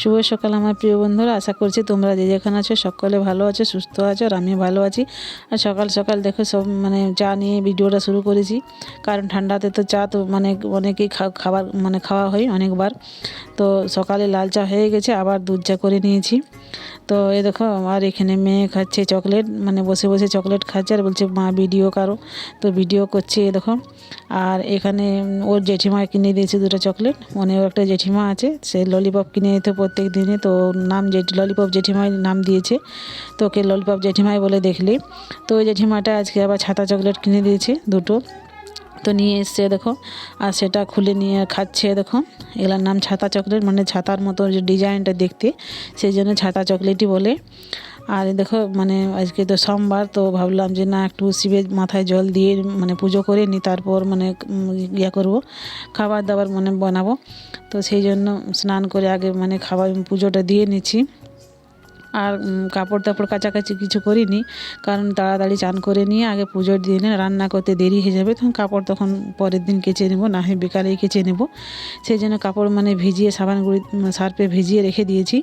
শুভ সকাল আমার প্রিয় বন্ধুরা, আশা করছি তোমরা যে যেখানে আছো সকলে ভালো আছো, সুস্থ আছো আর আমি ভালো আছি। আর সকাল সকাল দেখো সব মানে চা নিয়ে ভিডিওটা শুরু করেছি, কারণ ঠান্ডাতে তো চা তো মানে অনেকেই খাবার মানে খাওয়া হয় অনেকবার। তো সকালে লাল চা হয়ে গেছে, আবার দুধ চা করে নিয়েছি। তো এ দেখো, আর এখানে মেয়ে খাচ্ছে চকলেট মানে বসে বসে চকলেট খাচ্ছে আর বলছে, মা ভিডিও করো। তো ভিডিও করছে এ দেখো, আর এখানে ওর জেঠিমা কিনে দিয়েছে দুটো চকলেট। মনে ওর একটা জেঠিমা আছে, সে ললিপপ কিনে দিত প্রত্যেক দিনে। তো নাম জেঠ ললিপপ জেঠিমাই নাম দিয়েছে। তো ওকে ললিপপ জেঠিমাই বলে দেখলি। তো ওই জেঠিমাটা আজকে আবার ছাতা চকলেট কিনে দিয়েছে, দুটো। তো নিয়ে এসছে, দেখো। আর সেটা খুলে নিয়ে খাচ্ছে, দেখো। এগুলোর নাম ছাতা চকলেট মানে ছাতার মতো যে ডিজাইনটা দেখতে, সেই জন্য ছাতা চকলেটই বলে। আর দেখো মানে আজকে তো সোমবার, তো ভাবলাম যে না, একটু শিবের মাথায় জল দিয়ে মানে পুজো করে নিই, তারপর মানে ইয়া করব, খাবার দাবার মানে বানাবো। তো সেই জন্য স্নান করে আগে মানে খাবার পুজোটা দিয়ে নিচ্ছি। আর কাপড় টাপড় কাছাকাছি কিছু করিনি। কারণ তাড়াতাড়ি চান করে নিয়ে আগে পুজোর দিনে রান্না করতে দেরি হয়ে যাবে, তখন কাপড় তখন পরের দিন কেচে নেব, না হয় বিকালেই কেচে নেব। সেই জন্য কাপড় মানে ভিজিয়ে সাবান গুঁড়ি সার্ফে ভিজিয়ে রেখে দিয়েছি।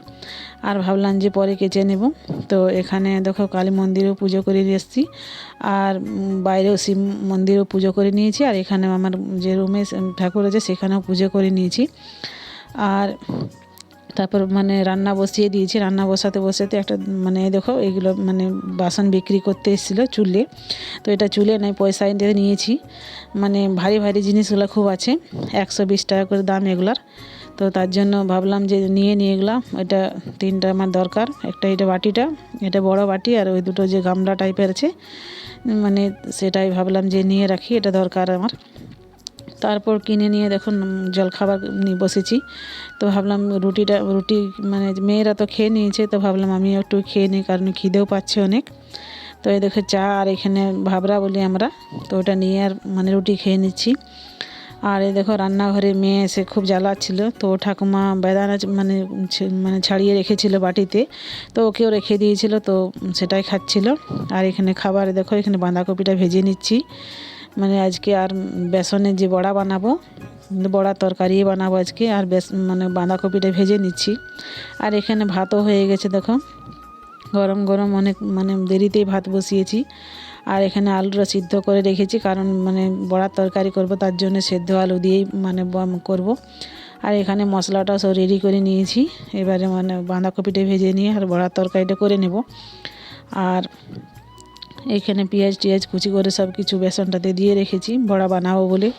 আর ভাবলাম যে পরে কেচে নেব। তো এখানে দেখো কালী মন্দিরেও পুজো করে নিয়ে এসেছি। আর বাইরেও শিব মন্দিরেও পুজো করে নিয়েছি। আর এখানে আমার যে রুমে ঠাকুর আছে সেখানেও পুজো করে নিয়েছি। আর তারপর মানে রান্না বসিয়ে দিয়েছি, রান্না বসাতে বসাতে একটা মানে দেখো এগুলো মানে বাসন বিক্রি করতে এসেছিল চুলে। তো এটা চুলে নয়, পয়সা দিয়ে নিয়েছি। মানে ভারী ভারী জিনিসগুলো খুব আছে, একশো বিশ টাকা করে দাম এগুলার। তো তার জন্য ভাবলাম যে নিয়ে নিয়ে গেলাম এটা তিনটা আমার দরকার, একটা এটা বাটিটা, এটা বড় বাটি আর ওই দুটো যে গামলা টাইপের আছে মানে সেটাই ভাবলাম যে নিয়ে রাখি, এটা দরকার আমার। তারপর কিনে নিয়ে দেখুন জলখাবার নিয়ে বসেছি। তো ভাবলাম রুটিটা, রুটি মানে মেয়েরা তো খেয়ে নিয়েছে, তো ভাবলাম আমি একটু খেয়ে নিই, কারণ খিদেও পাচ্ছে অনেক। তো এই দেখে চা আর এখানে ভাবরা বলি আমরা, তো ওটা নিয়ে আর মানে রুটি খেয়ে নিচ্ছি। আর এই দেখো রান্নাঘরে মেয়ে এসে খুব জ্বালাচ্ছিল, তো ঠাকুমা বেদানা মানে মানে ছাড়িয়ে রেখেছিল বাটিতে, তো ওকেও রেখে দিয়েছিল, তো সেটাই খাচ্ছিল। আর এখানে খাবার, দেখো এখানে বাঁধাকপিটা ভেজে নিচ্ছি। মানে আজকে আর বেসনের যে বড়া বানাবো, বড়া তরকারি বানাবো আজকে, আর বেস মানে বাঁধাকপিটা ভেজে নিচ্ছি। আর এখানে ভাতও হয়ে গেছে, দেখো। গরম গরম অনেক মানে দেরিতেই ভাত বসিয়েছি। আর এখানে আলুটা সিদ্ধ করে রেখেছি, কারণ মানে বড়ার তরকারি করব, তার জন্য সেদ্ধ আলু দিয়েই মানে করব। আর এখানে মশলাটা সব রেডি করে নিয়েছি। এবারে মানে বাঁধাকপিটা ভেজে নিয়ে আর বড়ার তরকারিটা করে নেব। আর এখানে পেঁয়াজ টিয়াজ কুচি করে সব কিছু বেসনটাতে দিয়ে রেখেছি, বড়া বানাবো বলে।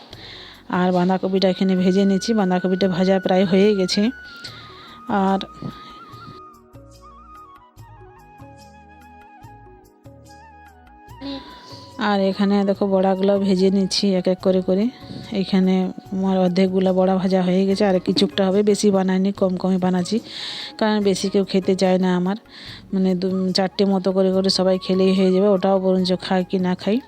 আর বাঁধাকপিটা এখানে ভেজে নিয়েছি, বাঁধাকপিটা ভাজা প্রায় হয়ে গেছে। আর আর এখানে দেখো বড়াগুলো ভেজে নিচ্ছি এক এক করে করে। এখানে আমার অর্ধেকগুলো বড়া ভাজা হয়ে গেছে, আর কিছুটা হবে বেশি বানাইনি, কম কমই বানাচ্ছি। কারণ বেশি কেউ খেতে চায় না আমার। মানে দু চারটে মতো করে করে সবাই খেলেই হয়ে যাবে, ওটাও বরঞ্চ খায় কি না খাই।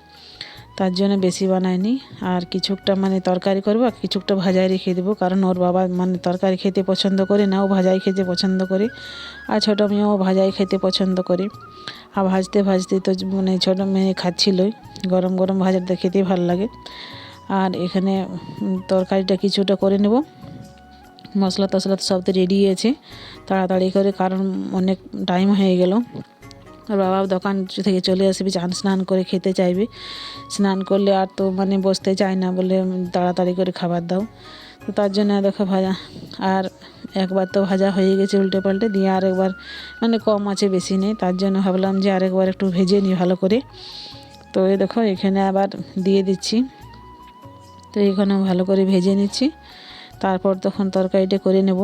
তার জন্য বেশি বানাইনি। আর কিছুটা মানে তরকারি করব, আর কিছুটা ভাজাই রেখে দেবো, কারণ ওর বাবা মানে তরকারি খেতে পছন্দ করে না, ও ভাজাই খেতে পছন্দ করে। আর ছোটো মেয়েও ভাজাই খেতে পছন্দ করে। আর ভাজতে ভাজতে তো মানে ছোটো মেয়ে খাচ্ছিলই, গরম গরম ভাজাটা খেতেই ভালো লাগে। আর এখানে তরকারিটা কিছুটা করে নেব। মশলা টশলা তো সব তো রেডি আছে। তাড়াতাড়ি করে কারণ অনেক টাইম হয়ে গেল। আর বাবা দোকান থেকে চলে আসবে, চান স্নান করে খেতে চাইবে। স্নান করলে আর তো মানে বসতে চায় না বলে তাড়াতাড়ি করে খাবার দাও। তো তার জন্য দেখো ভাজা। আর একবার তো ভাজা হয়ে গেছে উল্টে পাল্টে, দিয়ে আরেকবার মানে কম আছে, বেশি নেই। তার জন্য ভাবলাম যে আরেকবার একটু ভেজে নিই ভালো করে। তো এই দেখো এখানে আবার দিয়ে দিচ্ছি। তো এখানে ভালো করে ভেজে নিচ্ছি। তারপর তখন তরকারিটা করে নেব।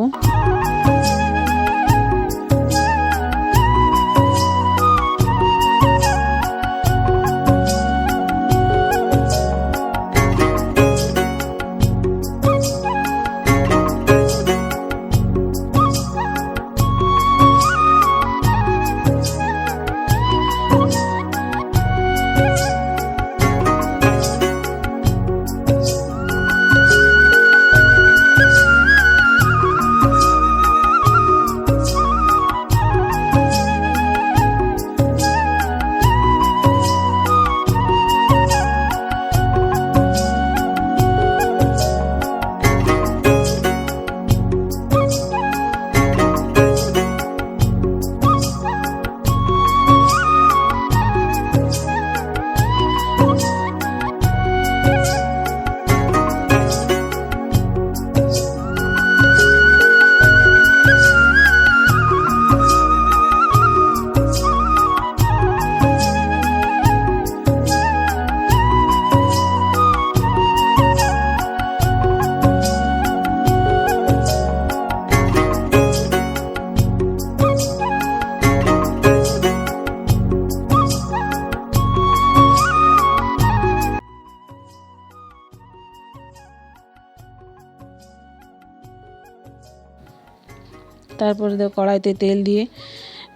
তারপরে কড়াইতে তেল দিয়ে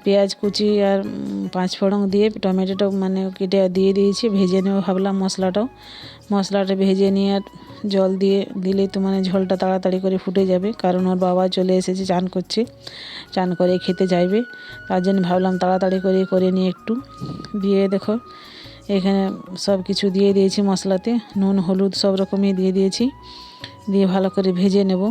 পেঁয়াজ কুচি আর উম, পাঁচ ফোড়ন দিয়ে টমেটোটা মানে কেটে দিয়ে দিয়েছি ভেজে নেব ভাবলাম মশলাটাও। মশলাটা ভেজে নিয়ে আর জল দিয়ে দিলেই তো মানে ঝোলটা তাড়াতাড়ি করে ফুটে যাবে কারণ ওর বাবা চলে এসেছে চান করছে চান করে খেতে চাইবে তার জন্য ভাবলাম তাড়াতাড়ি করে করে নিয়ে একটু। দিয়ে দেখো এখানে সব কিছু দিয়ে দিয়েছি মশলাতে নুন হলুদ সব রকমই দিয়ে দিয়েছি। দিয়ে ভালো করে ভেজে নেব।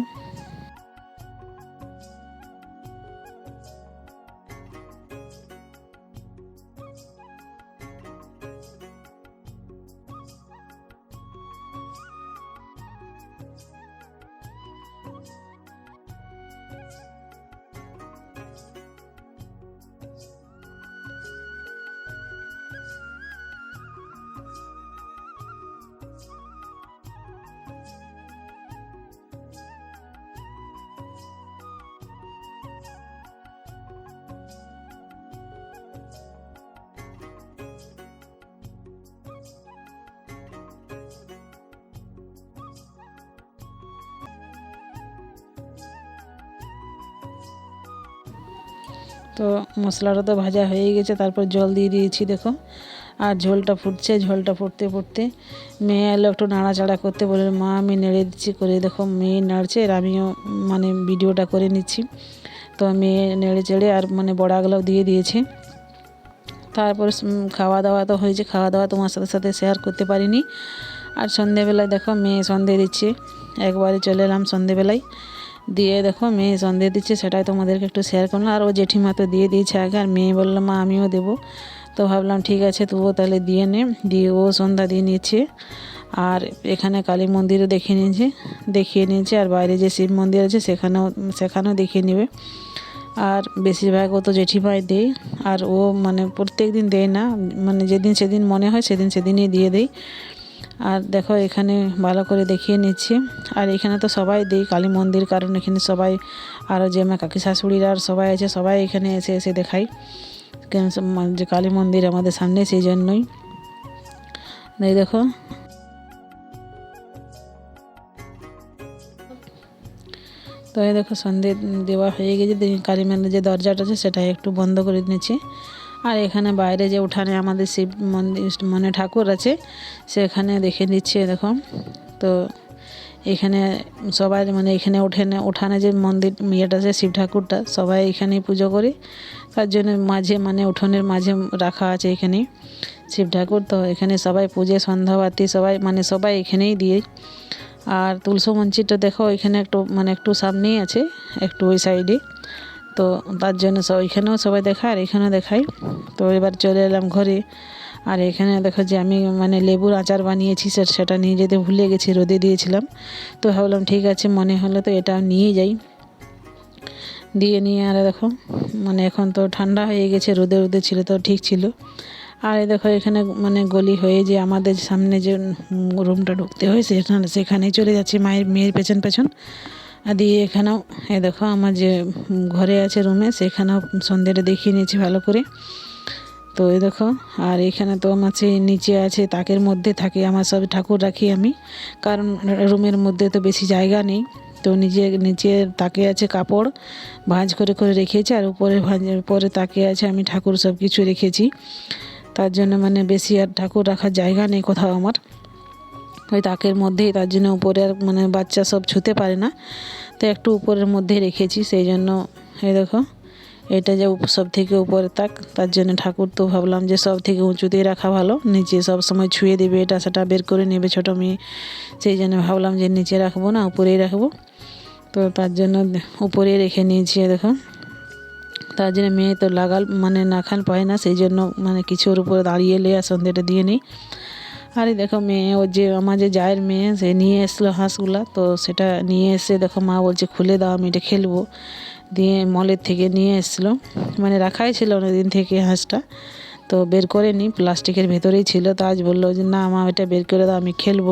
তো মশলাটা তো ভাজা হয়ে গেছে, তারপর জল দিয়ে দিয়েছি, দেখো। আর ঝোলটা ফুটছে, ঝোলটা ফুটতে ফুটতে মেয়ে এলো একটু নাড়াচাড়া করতে, বলে, মা, আমি নেড়ে দিচ্ছি করে দেখো, মেয়ে নাড়ছে, আর আমিও মানে ভিডিওটা করে নিচ্ছি। তো মেয়ে নেড়ে চেড়ে আর মানে বড়াগুলোও দিয়ে দিয়েছে। তারপর খাওয়া দাওয়া তো হয়েছে, খাওয়া দাওয়া তোমার সাথে সাথে শেয়ার করতে পারিনি। আর সন্ধেবেলায় দেখো, মেয়ে সন্ধে দিচ্ছে, একবারে চলে এলাম সন্ধেবেলায়। দিয়ে দেখো, মেয়ে সন্ধে দিচ্ছে, সেটাই তোমাদেরকে একটু শেয়ার করলাম। আর ও জেঠিমা তো দিয়ে দিয়েছে আগে, আর মেয়ে বলল, মা, আমিও দেবো। তো ভাবলাম, ঠিক আছে, তুইও তাহলে দিয়ে নে। দিয়ে ও সন্ধ্যা দিয়ে নিচ্ছে। আর এখানে কালী মন্দিরও দেখিয়ে নিয়েছে দেখিয়ে নিয়েছে। আর বাইরে যে শিব মন্দির আছে, সেখানেও সেখানেও দেখিয়ে নেবে। আর বেশিরভাগ ও তো জেঠিমাই দেয়। আর ও মানে প্রত্যেক দিন দেয় না। মানে যেদিন সেদিন মনে হয়, সেদিন সেদিনই দিয়ে দেয়। আর দেখো, এখানে ভালো করে দেখিয়ে নিচ্ছি। আর এখানে তো সবাই দেই কালী মন্দির, কারণ এখানে সবাই আরও যে আমার কাকি শাশুড়িরা আর সবাই আছে, সবাই এখানে এসে এসে দেখাই। যে কালী মন্দির আমাদের সামনে, সেই জন্যই। এই দেখো। তো দেখো, সন্ধে দেওয়া হয়ে গেছে কালী মন্দির যে দরজাটা আছে সেটা একটু বন্ধ করে নিয়েছি আর এখানে বাইরে যে উঠানে আমাদের শিব মন্দির মানে ঠাকুর আছে, সেখানে দেখে নিচ্ছে দেখো। তো এখানে সবাই মানে এখানে উঠেনে উঠানে যে মন্দির, ইয়েটা আছে শিব ঠাকুরটা, সবাই এখানেই পুজো করে। তার জন্য মাঝে মানে উঠোনের মাঝে রাখা আছে এখানে শিব ঠাকুর। তো এখানে সবাই পুজো সন্ধ্যাবাতি সবাই মানে সবাই এখানেই দিয়ে। আর তুলসী মঞ্চিরটা দেখো, এখানে একটু মানে একটু সামনেই আছে, একটু ওই সাইডে। তো তার জন্য সব, এখানেও সবাই দেখায় আর এখানেও দেখাই। তো এবার চলে এলাম ঘরে। আর এখানে দেখো যে আমি মানে লেবুর আচার বানিয়েছি সে- সেটা নিয়ে যেতে ভুলে গেছি, রোদে দিয়েছিলাম। তো ভাবলাম ঠিক আছে, মনে হলো তো এটা নিয়ে যাই। দিয়ে নিয়ে আর দেখো মানে এখন তো ঠান্ডা হয়ে গেছে, রোদে রোদে ছিল তো ঠিক ছিল। আর এই দেখো এখানে মানে গলি হয়ে যে আমাদের সামনে যে রুমটা ঢুকতে হয় সেখানে সেখানেই চলে যাচ্ছি মায়ের, মেয়ের পেছন পেছন। আর দিয়ে এখানেও এ দেখো আমার যে ঘরে আছে রুমে, সেখানেও সন্ধ্যেটা দেখিয়ে নিয়েছি ভালো করে। তো এই দেখো, আর এখানে তো আমার সেই নিচে আছে, তাকের মধ্যে থাকে, আমার সব ঠাকুর রাখি আমি। কারণ রুমের মধ্যে তো বেশি জায়গা নেই। তো নিজে, নিচে তাকে আছে কাপড় ভাঁজ করে করে রেখেছি, আর উপরে ভাঁজ, উপরে তাকে আছে আমি ঠাকুর সব কিছু রেখেছি। তার জন্য মানে বেশি আর ঠাকুর রাখার জায়গা নেই কোথাও আমার। ওই তাকের মধ্যেই, তার জন্য উপরে আর মানে বাচ্চা সব ছুতে পারে না। তো একটু উপরের মধ্যেই রেখেছি, সেই জন্য এই দেখো, এটা যে সব থেকে উপরে তাক, তার জন্য ঠাকুর তো ভাবলাম যে সব থেকে উঁচুতেই রাখা ভালো, নিচে সব সময় ছুঁয়ে দেবে, এটা সেটা বের করে নেবে ছোটো মেয়ে। সেই জন্য ভাবলাম যে নিচে রাখব না, উপরেই রাখব। তো তার জন্য উপরেই রেখে নিয়েছি দেখো। তার জন্য মেয়ে তো লাগাল মানে নাখান পায় না, সেই জন্য মানে কিছুর উপরে দাঁড়িয়ে লে সন্ধ্যেটা দিয়ে নিই। আরে দেখো মেয়ে ও যে আমার যে জায়ের মেয়ে, সে নিয়ে এসলো হাঁসগুলা, তো সেটা নিয়ে এসে দেখো মা বলছে, খুলে দাও, আমি এটা খেলব। দিয়ে মলের থেকে নিয়ে এসলো মানে রাখাই ছিল অনেকদিন থেকে হাঁসটা। তো বের করে নি, প্লাস্টিকের ভেতরেই ছিল। তো আজ বলল যে, না মা, এটা বের করে দাও, আমি খেলব।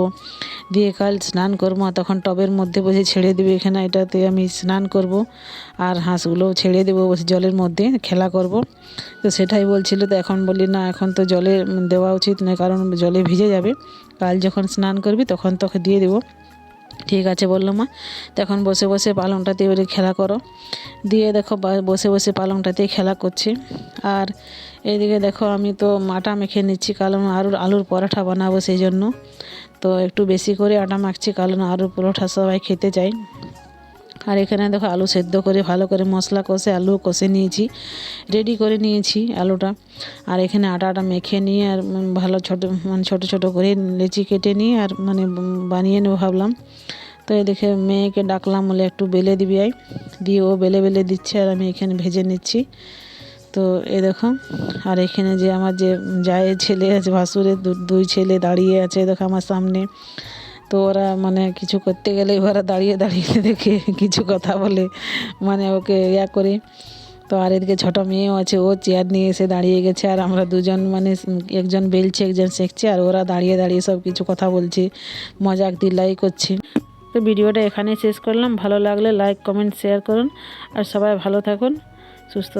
দিয়ে কাল স্নান করব তখন টবের মধ্যে বসে ছেড়ে দিবে এখানে, এটাতে আমি স্নান করব। আর হাঁসগুলোও ছেড়ে দেবো বসে জলের মধ্যে, খেলা করব। তো সেটাই বলছিল। তো এখন বলি না, এখন তো জলে দেওয়া উচিত নয়, কারণ জলে ভিজে যাবে। কাল যখন স্নান করবি, তখন তোকে দিয়ে দেবো। ঠিক আছে, বলল মা। তখন বসে বসে পালংটাতে এবারে খেলা করো। দিয়ে দেখো বসে বসে পালংটাতে খেলা করছে। আর এইদিকে দেখো, আমি তো আটা মেখে নিচ্ছি কারণ আলুর আলুর পরোটা বানাবো সেই জন্য। তো একটু বেশি করে আটা মাখছি কারণ আলুর পরোটা সবাই খেতে চায় আর এখানে দেখো, আলু সেদ্ধ করে ভালো করে মশলা কষে আলু কষে নিয়েছি। রেডি করে নিয়েছি আলুটা। আর এখানে আটাটা মেখে নিয়ে আর ভালো ছোটো মানে ছোটো ছোটো করে লেচি কেটে নিয়ে আর মানে বানিয়ে নেব ভাবলাম। তো এই দেখে মেয়েকে ডাকলাম বলে একটু বেলে দিবি আয়। দিয়ে ও বেলে বেলে দিচ্ছে আর আমি এখানে ভেজে নিচ্ছি। তো এ দেখো, আর এখানে যে আমার যে জায়ের ছেলে আছে, ভাসুরের দুই ছেলে দাঁড়িয়ে আছে দেখো আমার সামনে। তো ওরা মানে কিছু করতে গেলে ওরা দাঁড়িয়ে দাঁড়িয়ে দেখে কিছু কথা বলে মানে ওকে ইয়া করে। তো আর এদিকে ছোট মেয়েও আছে, ও চেয়ার নিয়ে এসে দাঁড়িয়ে গেছে, আর আমরা দুজন মানে একজন বেলছে, একজন শেখছে, আর ওরা দাঁড়িয়ে দাঁড়িয়ে সব কিছু কথা বলছে, মজাক দিল্লাই করছে। তো ভিডিওটা এখানেই শেষ করলাম, ভালো লাগলে লাইক কমেন্ট শেয়ার করুন, আর সবাই ভালো থাকুন, সুস্থ